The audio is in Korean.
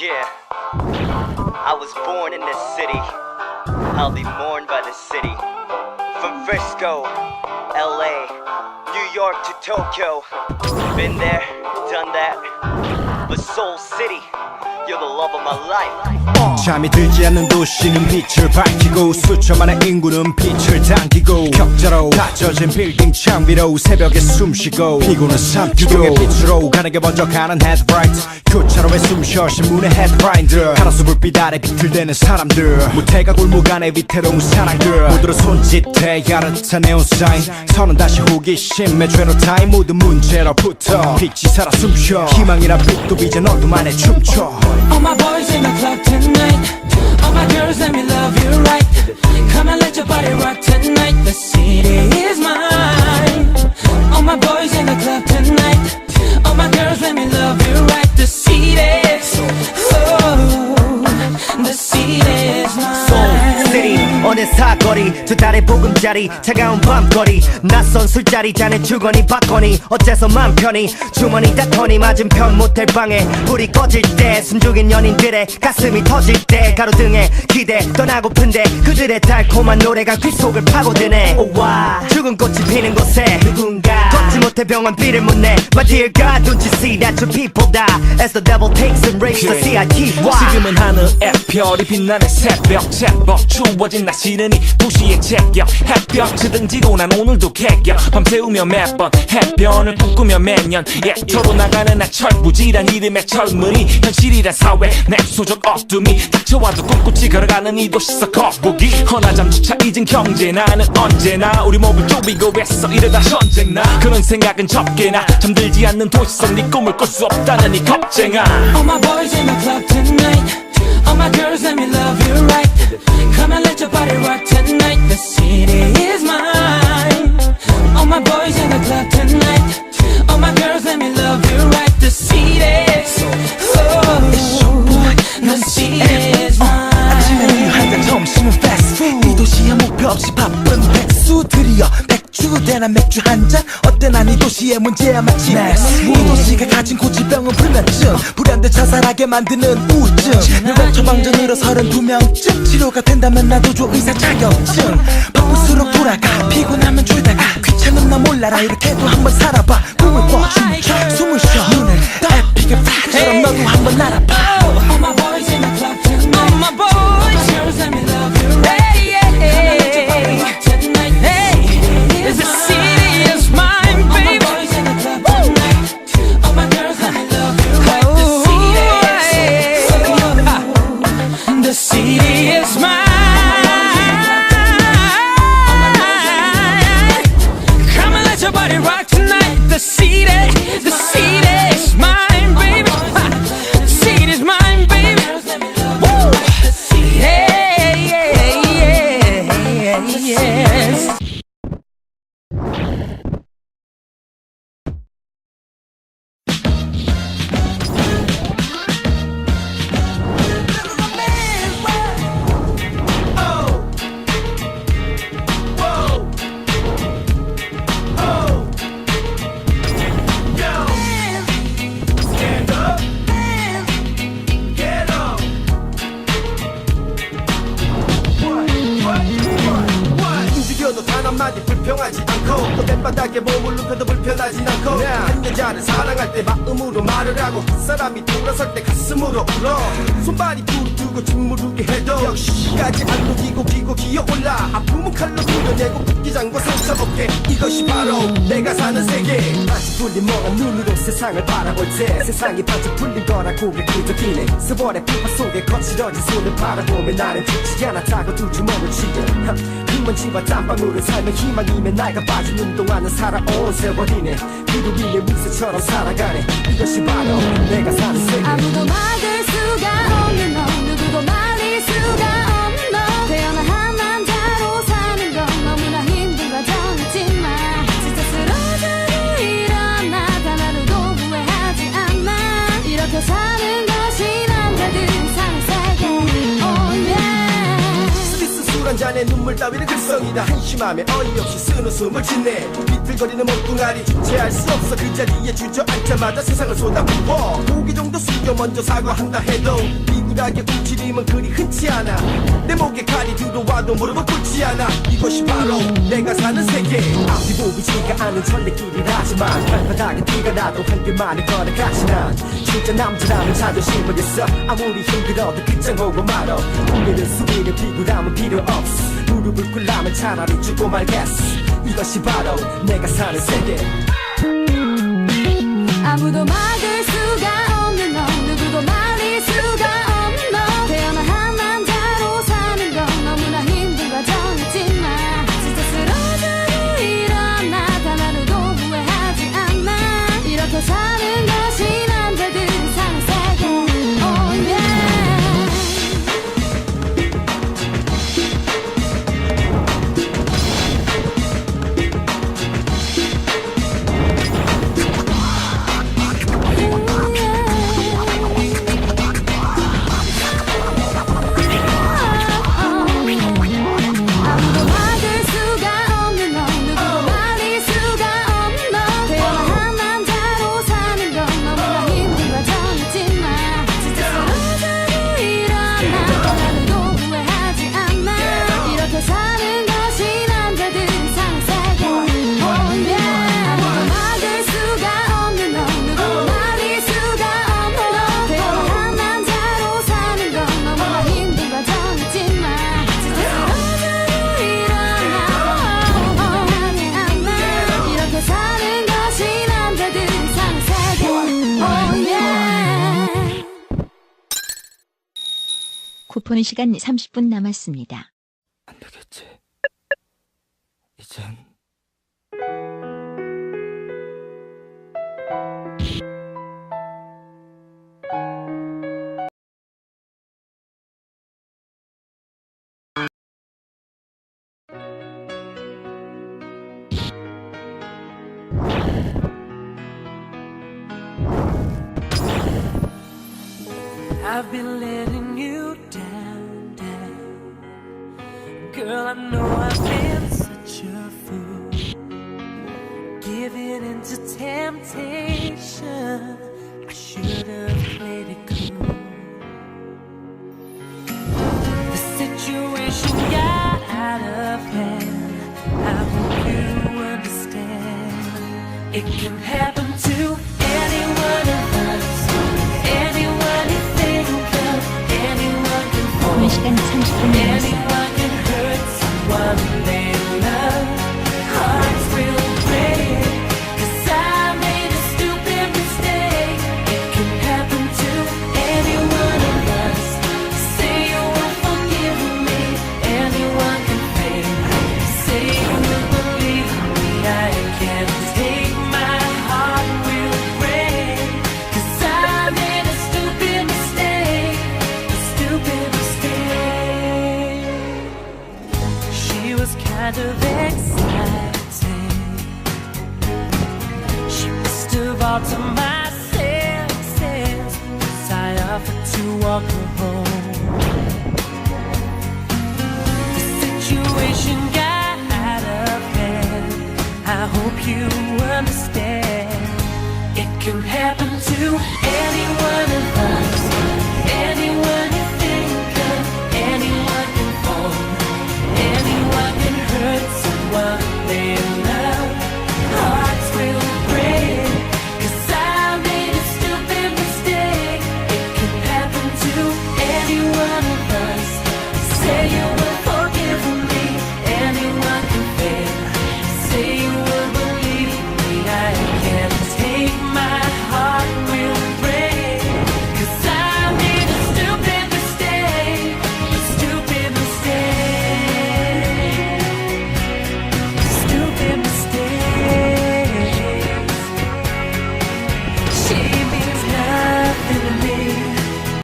Yeah, I was born in this city. I'll be mourned by the city. From Frisco, LA, New York to Tokyo. Been there, done that. But Soul City. 잠이 들지 않는 도시는 빛을 밝히고 수천만의 인구는 빛을 당기고 격자로 닫혀진 빌딩 창 위로 새벽에 숨쉬고 피고는 삼키고 빛으로 가는 게 먼저 가는 헤드라이트 교차로에 숨쉬어 신문의 헤드라인들. 가로수 불빛 아래 비틀대는 사람들. 무태가 골목 안에 위태로운 사랑들. 모두를 손짓해 야릇한 네온 사인 서는 다시 호기심 매죄로 타임 모든 문제로부터 빛이 살아 숨쉬어. 희망이란 빛도 이제 어둠 안에 춤춰 All my boys in the club tonight. All my girls, let me love you right. Come and let your body rock tonight. The city is mine. All my boys in the club tonight. All my girls, let me love you right. City 어느 사거리. 두 달의 보금자리 차가운 밤거리. 낯선 술자리 잔에 주거니 받거니. 어째서 맘 편히? 주머니 다 터니 맞은편 모텔 방에. 불이 꺼질 때 숨죽인 연인들의 가슴이 터질 때. 가로등에 기대 떠나고픈데 그들의 달콤한 노래가 귓속을 파고드네. 오와. 죽은 꽃이 피는 곳에 누군가. 걷지 못해 병원 비를 묻네 My dear God don't you see that your people die? As the devil takes and rapes the CIT 지금은 하늘에 별이 빛나는 새벽 제법 추워진 날씨 는이 도시의 제격 햇볕이 지고 난 오늘도 개격 밤새우며 매번 해변을 꿈꾸며 매년 예터로 나가는 나 철부지란 이름의 젊은이 현실이란 사회. 내 소적 어둠이 닥쳐와도 꿋꿋이 걸어가는 이 도시서 거북이. 허나 잠 주차 잊은 경제 나는 언제나 우리 몸을 쪼비고 애써 이러다 전쟁나. 그런 생각은 적게나 잠들지 않는 도시성 네 꿈을 꿀 수 없다는 이 겁쟁아. All my boys in the club tonight. All my girls, let me love you right. Come and let your body rock tonight. The city is mine. All my boys in the club tonight. All my girls, let me love you right. The city, oh, the city is 아침에 mine. 우유 한잔 점심은 패스트푸드 이 도시의 목표 없이 바쁜 백수들이여 백주대나 맥주 한잔. 어때 난이 도시의 문제야 마치 이 도시가 가진 고질병은 불면증. 불현대 자살하게 만드는 우울증. 뇌관 처방전으로 32명쯤. 치료가 된다면 나도 줘 의사 자격증. 바쁠수록 돌아가. 피곤하면 졸다가. 귀찮은 나 몰라라. 이렇게도 한번 살아봐. 꿈을 꿔. 춤춰 숨을 쉬어. 눈을 떠. 에픽의 프리크처럼 너도 한번 날아봐 한마디 불평하지 않고 또 맨바닥에 몸을 눕혀도 불편하진 않고 한 여자를 사랑할 때 마음으로 말을 하고 그 사람이 돌아설 때 가슴으로 울어. 손발이 부르뜨고 짓무르게 해도 역시까지 안 녹이고 기고 기어올라. 아픔은 칼로 뚫어내고 붓기 장고 상처 없게. 이것이 바로 내가 사는 세계. 아직 풀린 멍한 눈으로 세상을 바라볼 때 세상이 반짝 풀린 거라 고개 끄덕이네. 스월의 피파 속에 거칠어진 손을 바라보며 나는 죽지 않았다고 두 주먹을 쥐고 흙 먼지와 땀방울을 살며 희망이면 나이가 빠지는 동안은 살아온 세월이네. 비루비의 미소처럼 살아가네. 이것이 바로 내가 사는 세계. 아무도 막을 수가 없는 너. 누구도 말릴 수가 없는 잔에 눈물 따위는 극성이다. 한심하면 어이없이 쓴 웃음을 짓네. 비틀거리는 몸뚱아리 주체할 수 없어. 그 자리에 주저앉자마자 세상을 쏟아부어. 고개 정도 숙여 먼저 사과한다 해도 비굴하게 움츠림은 그리 흔치 않아 내 목에 칼이 들어와도 무릎은 꿇지 않아. 이것이 바로 내가 사는 세계. 앞이 보이지가 않은 천리길이라지만 발바닥에 티가 나도 한 길만을 걸어가지 난 진짜 남자라면 자존심을 있어. 아무리 힘들어도 끝장보고 말어. 우리는 수비는 비굴함은 필요 없어. 무릎을 꿇라면 차라리 죽고 말겠어. 이것이 바로 내가 사는 세계. 아무도 막을 수가 쿠폰 시간 30분 남았습니다. 안 되겠지. 이젠 I've been letting you Girl, I know I've been such a fool. Giving into temptation. I should have played it cool. The situation got out of hand. I hope you understand. It can happen to of exciting. She must have all to my senses. As I offered to walk her home.